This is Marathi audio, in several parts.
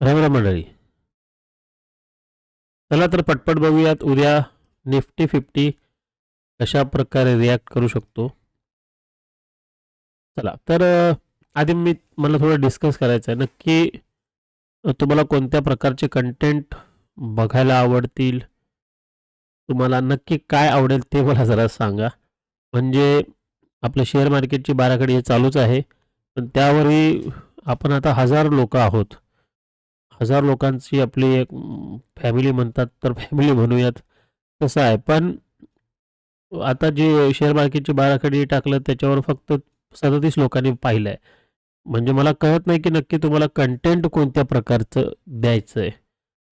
रामराम मंडळी. चला तर पटपट बघूयात उद्या निफ्टी फिफ्टी कशा प्रकारे रिॲक्ट करू शकतो. चला तर आधी मी मला थोडं डिस्कस करायचं आहे नक्की तुम्हाला कोणत्या प्रकारचे कंटेंट बघायला आवडतील? तुम्हाला नक्की काय आवडेल ते मला जरा सांगा. म्हणजे आपलं शेअर मार्केटची बाराखडी हे चालूच आहे. पण त्यावरही आपण आता हजार लोक आहोत. हजार लोकांची आपली एक फॅमिली म्हणतात तर फॅमिली म्हणूयात तसं आहे. पण आता जे शेअर मार्केटची बाराखडी टाकलं त्याच्यावर फक्त सदतीस लोकांनी पाहिलं आहे म्हणजे मला कळत नाही की नक्की तुम्हाला कंटेंट कोणत्या प्रकारचं द्यायचं आहे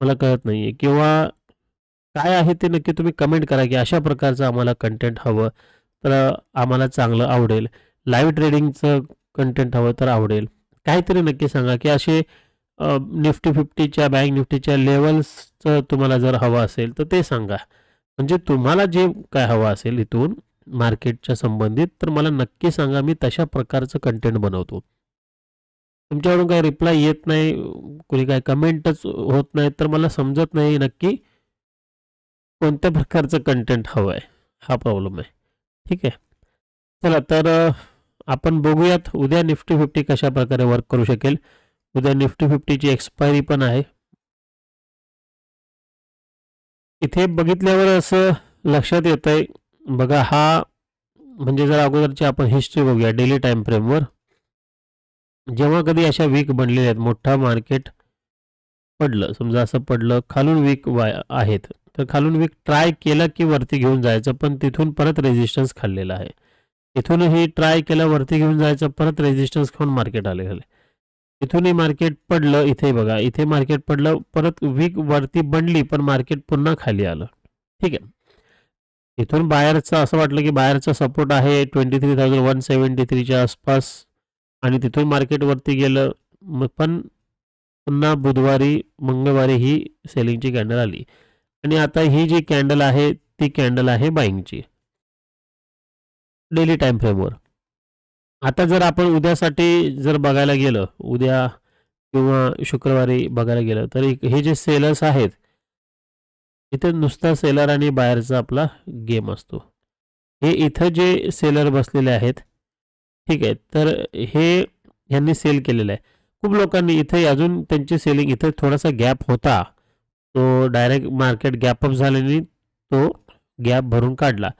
मला कळत नाही आहे किंवा काय आहे ते नक्की तुम्ही कमेंट करा की अशा प्रकारचं आम्हाला कंटेंट हवं तर आम्हाला चांगलं आवडेल. लाईव्ह ट्रेडिंगचं कंटेंट हवं तर आवडेल. काहीतरी नक्की सांगा की असे निफ्टी फिफ्टीच्या बँक निफ्टीच्या लेवल्सचं तुम्हाला जर हवं असेल तर ते सांगा. म्हणजे तुम्हाला जे काय हवं असेल इथून मार्केटच्या संबंधित तर मला नक्की सांगा मी तशा प्रकारचं कंटेंट बनवतो. तुमच्याकडून काही रिप्लाय येत नाही कोणी काय कमेंटच होत नाही तर मला समजत नाही नक्की कोणत्या प्रकारचं कंटेंट हवं आहे. हा प्रॉब्लेम आहे. ठीक आहे. चला तर आपण बघूयात उद्या निफ्टी फिफ्टी कशा प्रकारे वर्क करू शकेल. उद्या निफ्टी फिफ्टीची एक्सपायरी पण आहे. इथे बघितल्यावर असं लक्षात येत आहे बघा हा म्हणजे जर अगोदरची आपण हिस्ट्री बघूया डेली टाइम फ्रेमवर जेव्हा कधी अशा वीक बनलेल्या आहेत मोठा मार्केट पडलं समजा असं पडलं खालून वीक वा आहेत तर खालून वीक ट्राय केलं की वरती घेऊन जायचं पण तिथून परत रेजिस्टन्स खाल्लेला आहे. इथूनही ट्राय केलं वरती घेऊन जायचं परत रेजिस्टन्स खाऊन मार्केट आले खाली इथूनही मार्केट पडलं इथे बघा इथे मार्केट पडलं परत वीक वरती बनली पण मार्केट पुन्हा खाली आलं. ठीक आहे. इथून बाहेरचं असं वाटलं की बाहेरचा सपोर्ट आहे twenty three thousand one seventy थ्रीच्या आसपास आणि तिथून मार्केट वरती गेलं. मग पण पुन्हा बुधवारी मंगळवारी ही सेलिंगची कॅन्डल आली. आणि आता ही जी कॅन्डल आहे ती कॅन्डल आहे बाईंगची डेली टाइम फ्रेमवर आता जर आपण उद्यासाठी जर बघायला गेलं उद्या किंवा शुक्रवारी बघायला गेलं तर एक- हे जे सेलर्स आहेत इथे नुसता सेलर आणि बाहेरचा आपला गेम असतो. हे इथं जे सेलर बसलेले आहेत ठीक आहे तर हे यांनी सेल केलेलं आहे. खूप लोकांनी इथे अजून त्यांची सेलिंग इथे थोडासा गॅप होता. तो डायरेक्ट मार्केट गॅपअप झाल्याने तो गॅप भरून काढला.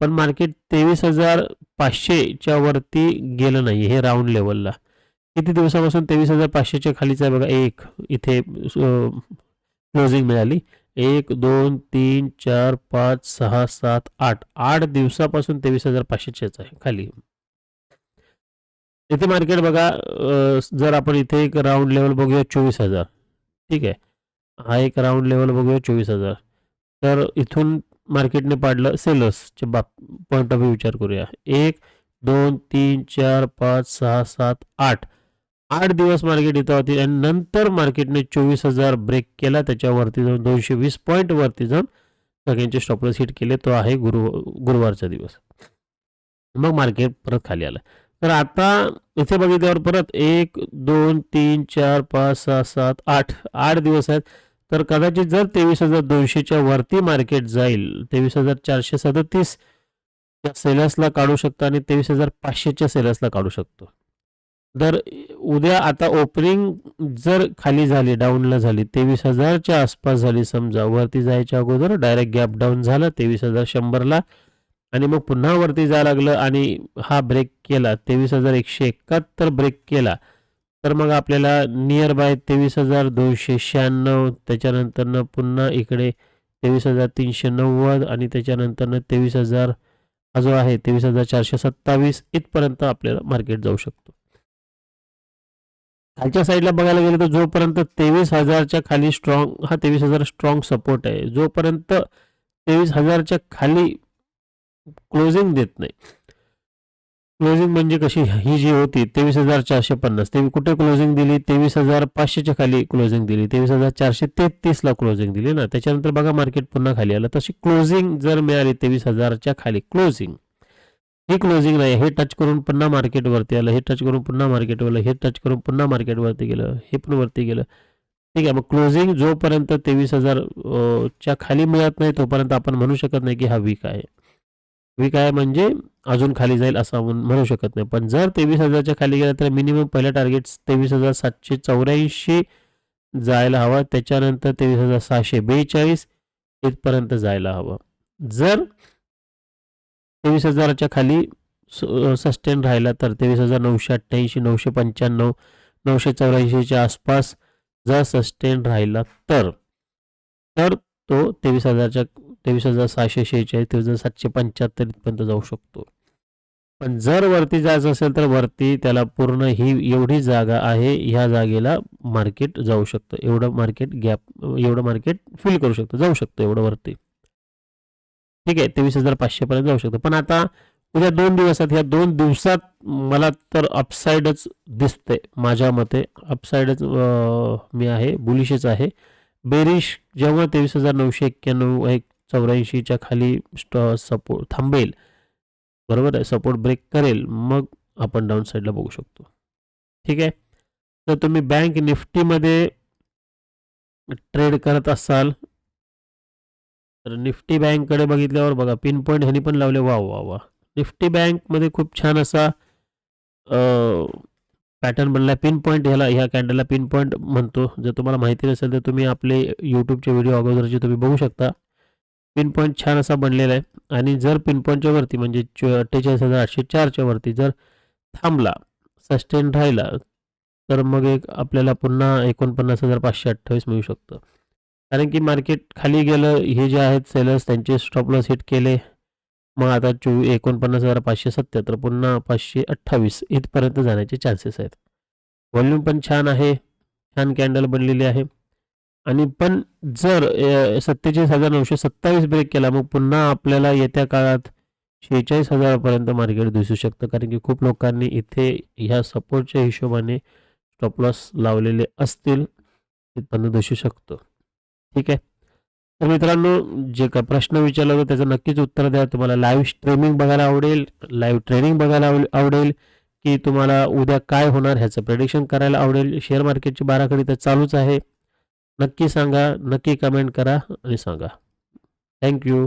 पण मार्केट तेवीस हजार पाचशेच्या वरती गेलं नाही हे राऊंड लेवलला किती दिवसापासून तेवीस हजार पाचशेच्या खालीच आहे बघा एक इथे क्लोजिंग मिळाली. एक दोन तीन चार पाच सहा सात आठ. आठ दिवसापासून तेवीस हजार पाचशेच्याच आहे खाली. इथे मार्केट बघा जर आपण इथे एक राऊंड लेवल बघूया चोवीस हजार. ठीक आहे. हा एक राऊंड लेवल बघूया चोवीस हजार. तर इथून मार्केटने पाडलं सेलर्सच्या बाब पॉईंट ऑफ व्ह्यू विचार करूया. एक दोन तीन चार पाच सहा सात आठ. आठ दिवस मार्केट इथं होती आणि नंतर मार्केटने चोवीस हजार ब्रेक केला. त्याच्यावरती जाऊन दोनशे वीस पॉईंट वरती जाऊन सगळ्यांचे स्टॉपलस हिट केले. तो आहे गुरु गुरुवारचा दिवस. मग मार्केट परत खाली आलं. तर आता इथे बघितल्यावर परत एक दोन तीन चार पाच सहा सात आठ. आठ दिवस आहेत. तर कदाचित जर तेवीस हजार दोनशेच्या वरती मार्केट जाईल तेवीस हजार चारशे सदतीस त्या सेलर्सला काढू शकतो आणि तेवीस हजार पाचशेच्या सेलर्सला काढू शकतो. तर उद्या आता ओपनिंग जर खाली झाली डाऊनला झाली तेवीस हजारच्या आसपास झाली समजा वरती जायच्या अगोदर डायरेक्ट गॅप डाऊन झालं तेवीस हजार शंभरला आणि मग पुन्हा वरती जायला लागलं आणि हा ब्रेक केला तेवीस हजार एकशे एकाहत्तर ब्रेक केला तर मग आपल्याला नियर बाय तेवीस हजार दोनशे शहाण्णव त्याच्यानंतरनं पुन्हा इकडे तेवीस हजार तीनशे नव्वद आणि त्याच्यानंतरनं तेवीस हजार हा जो आहे तेवीस हजार चारशे सत्तावीस इथपर्यंत आपल्याला मार्केट जाऊ शकतो. खालच्या साईडला बघायला गेलं तर जोपर्यंत तेवीस हजारच्या खाली स्ट्रॉंग हा तेवीस हजार स्ट्रॉंग सपोर्ट आहे जोपर्यंत तेवीस हजारच्या खाली क्लोजिंग देत नाही क्लोजिंग म्हणजे कशी? ही जी होती तेवीस हजार चारशे पन्नास. ते कुठे क्लोजिंग दिली? तेवीस हजार पाचशेच्या खाली क्लोजिंग दिली. तेवीस हजार चारशे तेहतीसला क्लोजिंग दिली ना. त्याच्यानंतर बघा मार्केट पुन्हा खाली आलं. तशी क्लोजिंग जर मिळाली तेवीस हजारच्या खाली क्लोजिंग हे क्लोजिंग नाही हे टच करून पुन्हा मार्केटवरती आलं. हे टच करून पुन्हा मार्केटवर हे टच करून पुन्हा मार्केटवरती गेलं. हे पण वरती गेलं. ठीक आहे मग क्लोजिंग जोपर्यंत तेवीस हजार च्या खाली मिळत नाही तोपर्यंत आपण म्हणू शकत नाही की हा वीक आहे. विकाय म्हणजे अजून खाली जाईल असं आपण म्हणू शकत नाही. पण जर तेवीस हजारच्या खाली गेला तर मिनिमम पहिलं टार्गेट तेवीस हजार सातशे चौऱ्याऐंशी जायला हवा. त्याच्यानंतर तेवीस हजार सहाशे बेचाळीस इथपर्यंत जायला हवं. जर तेवीस हजाराच्या खाली सस्टेन राहिला तर तेवीस हजार नऊशे अठ्ठ्याऐंशी नऊशे पंच्याण्णव नऊशे चौऱ्याऐंशीच्या आसपास जर सस्टेन राहिला तर तर तो तेवीस हजारच्या तेवीस हजार सहाशे शेहेचाळीस तेवीस हजार सातशे पंच्याहत्तर इथपर्यंत जाऊ शकतो. पण जर वरती जायचं असेल तर वरती त्याला पूर्ण ही एवढी जागा आहे ह्या जागेला मार्केट जाऊ शकतं. एवढं मार्केट गॅप एवढं मार्केट फिल करू शकतं. जाऊ शकतं एवढं वरती. ठीक आहे तेवीस हजार पाचशेपर्यंत जाऊ शकतं. पण आता उद्या दोन दिवसात ह्या दोन दिवसात मला तर अपसाईडच दिसते माझ्या मते अपसाईडच मी आहे बुलिशच आहे. बेरिश जेव्हा तेवीस हजार नऊशे एक्क्याण्णव एक चौऱ्याऐंशीच्या खाली सपोर्ट थांबेल. बरोबर आहे? सपोर्ट ब्रेक करेल. मग आपण डाऊन साईडला बघू शकतो. ठीक आहे? तर तुम्ही बँक निफ्टीमध्ये ट्रेड करत असाल. तर निफ्टी बँककडे बघितल्यावर बघा पिन पॉईंट ह्यानी पण लावले. वा वा वा निफ्टी बँकमध्ये खूप छान असा पॅटर्न बनला पिन पॉईंट ह्याला ह्या कॅन्डलला पिन पॉईंट म्हणतो. जर तुम्हाला माहिती नसेल तर तुम्ही आपले यूट्यूबचे व्हिडिओ अगोदरचे तुम्ही बघू शकता. पिन पॉईंट छान असा बनलेला आहे. आणि जर पिन पॉईंटच्या वरती म्हणजे अठ्ठेचाळीस हजार आठशे चारच्या वरती जर थांबला सस्टेन राहिला तर मग एक आपल्याला पुन्हा एकोणपन्नास हजार पाचशे अठ्ठावीस मिळू शकतं. कारण की मार्केट खाली गेलं हे जे आहेत सेलर्स त्यांचे स्टॉप लॉस हिट केले. मग आता चोवीस एकोणपन्नास हजार पाचशे सत्त्याहत्तर पुन्हा पाचशे अठ्ठावीस इथपर्यंत जाण्याचे चान्सेस आहेत. व्हॉल्यूम पण छान आहे. छान कॅन्डल बनलेली आहे. आणि पण जर सत्तेचाळीस हजार नऊशे सत्तावीस ब्रेक केला मग पुन्हा आपल्याला येत्या काळात शेहेचाळीस हजारापर्यंत मार्केट दिसू शकतं. कारण की खूप लोकांनी इथे ह्या सपोर्टच्या हिशोबाने स्टॉप लॉस लावलेले असतील तिथपर्यंत दिसू शकतं. ठीक आहे? तर मित्रांनो जे काय प्रश्न विचारला होता त्याचं नक्कीच उत्तर द्या. तुम्हाला लाईव्ह स्ट्रीमिंग बघायला आवडेल लाईव्ह ट्रेनिंग बघायला आवडेल की तुम्हाला उद्या काय होणार ह्याचं प्रेडिक्शन करायला आवडेल. शेअर मार्केटची बाराखडी तर चालूच आहे. नक्की सांगा नक्की कमेंट करा आणि सांगा. थँक्यू